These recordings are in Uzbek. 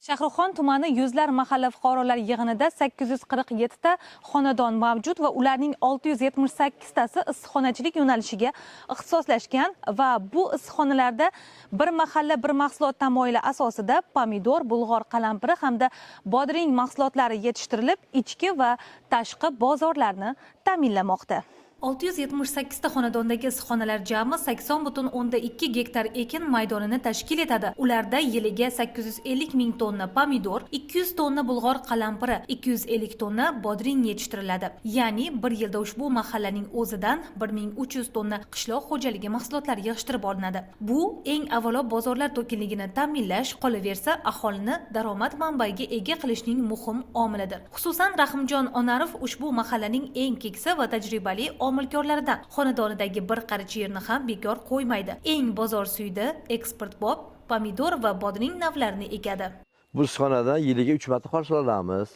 Shahrixon tumani yuzlar mahalla fuqarolar yig'inida 847 ta xonadon mavjud va ularning 678 tasi issiqxonachilik yo'nalishiga ixtisoslashgan va bu issiqxonalarda bir mahalla bir mahsulot tamoyili asosida pomidor, bulg'or qalampiri hamda bodring mahsulotlari yetishtirilib, ichki va tashqi bozorlarni ta'minlamoqda. 678 ta xonadondagi issiqxonalar jami 80,2 gektar ekin maydonini tashkil etadi. Ularda yiliga 850 ming tonna pomidor, 200 tonna bulg'or qalampiri, 250 tonna bodring yetishtiriladi. Ya'ni bir yilda ushbu mahallaning o'zidan 1300 tonna qishloq xo'jaligi mahsulotlari yig'ishtirib olinadi. Bu eng avvalo bozorlar to'kinligini ta'minlash, qolaversa aholini daromad manbayiga ega qilishning muhim omilidir. Xususan Rahimjon Onarov ushbu mahallaning eng keksa va tajribali omilkorlaridan xonadonidagi bir qarich yerni ham bekor qo'ymaydi eng bozor suydi eksportbop pomidor va bodring navlarini ekadi Bu xonadan yiliga 3 marta hosil olamiz.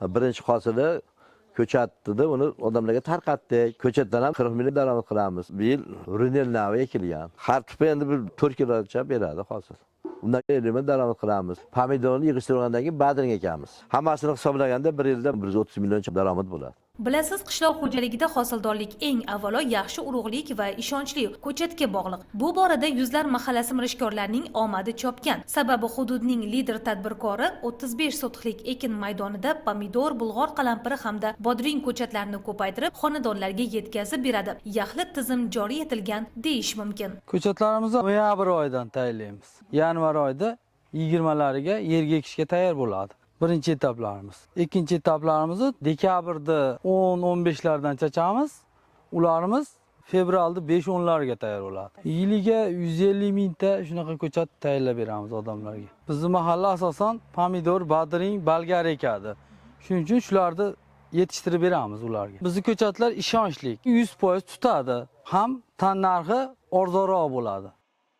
Birinchi hosili ko'chatni uni odamlarga tarqatdik. Ko'chatdan ham 40 million daromad qilamiz. Bu yil runel navi ekilgan. Har tupa endi bir to'rt kilocha beradi hosil. Undan 50 million daromad qilamiz. Pomidorni yig'ishtirgandan keyin badring ekamiz. Hammasini hisoblaganda bir yilda 130 millioncha daromad bo'ladi. Bilasiz qishloq xo'jaligida hosildorlik eng avvalo yaxshi urug'lik va ishonchli ko'chatga bog'liq bu borada yuzlar mahallasi mirishkorlarining omadi chopgan sababi hududning lider tadbirkori 35 sotixlik ekin maydonida pomidor bulg'or qalampiri hamda bodring ko'chatlarini ko'paytirib xonadonlarga yetkazib beradi yaxlit tizim joriy etilgan deyish mumkin Ko'chatlarimizni noyabr oyidan tayyorlaymiz. Yanvar oyida 20lariga yerga ekishga tayyor bo'ladi. Birinchi etaplarimiz. Ikkinchi etaplarimizni dekabrda 10-15lardan chachamiz. Ularimiz fevralda 5-10larga tayyor bo'ladi. Yiliga 150 mingta shunaqa ko'chat tayyorlab beramiz odamlarga. Bizning mahalla asosan pomidor, badring, bolgar ekadi. Shuning uchun shularni yetishtirib beramiz ularga. Bizning ko'chatlar ishonchli, 100% tutadi. Ham tan narxi arzonroq bo'ladi.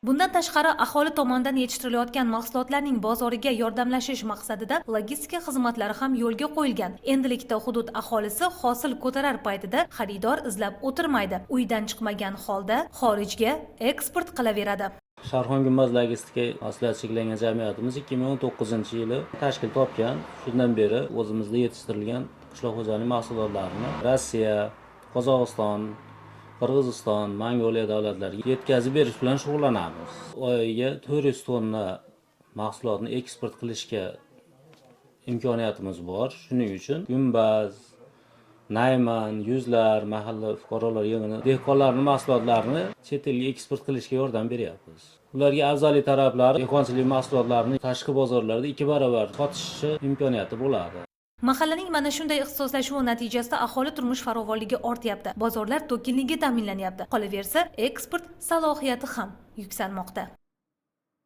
Bundan tashqari aholi tomonidan yetishtirilayotgan mahsulotlarning bozoriga yordamlashish maqsadida logistika xizmatlari ham yo'lga qo'yilgan. Endilikda hudud aholisi hosil ko'tarar paytida xaridor izlab o'tirmaydi. Uydan chiqmagan holda xorijga eksport qilaveradi. Sharxon gumbaz logistika mahsulot cheklangan jamiyatimiz 2019 yili tashkil topgan. Shundan beri o'zimizda yetishtirilgan qishloq xo'jaligi mahsulotlarini Rossiya, Qozog'iston, Qirg'iziston, Mongoliya davlatlariga yetkazib berish bilan shug'ullanamiz. Oyiga 400 tonna mahsulotni eksport qilishga imkoniyatimiz bor. Shuning uchun gumbaz, Nayman, yuzlar, mahalla fuqarolar yig'ini dehqonlarning mahsulotlarini chet elga eksport qilishga yordam beryapmiz. Ularga afzalli tarablari dehqonchilik mahsulotlarini tashqi bozorlarda ikki barobar sotishi imkoniyati bo'ladi. Mahallaning mana shunday ixtisoslashuvi natijasida aholi turmush farovonligi ortyapti. Bozorlar to'kinligi ta'minlanyapti. Qolaversa, eksport salohiyati ham yuksalmoqda.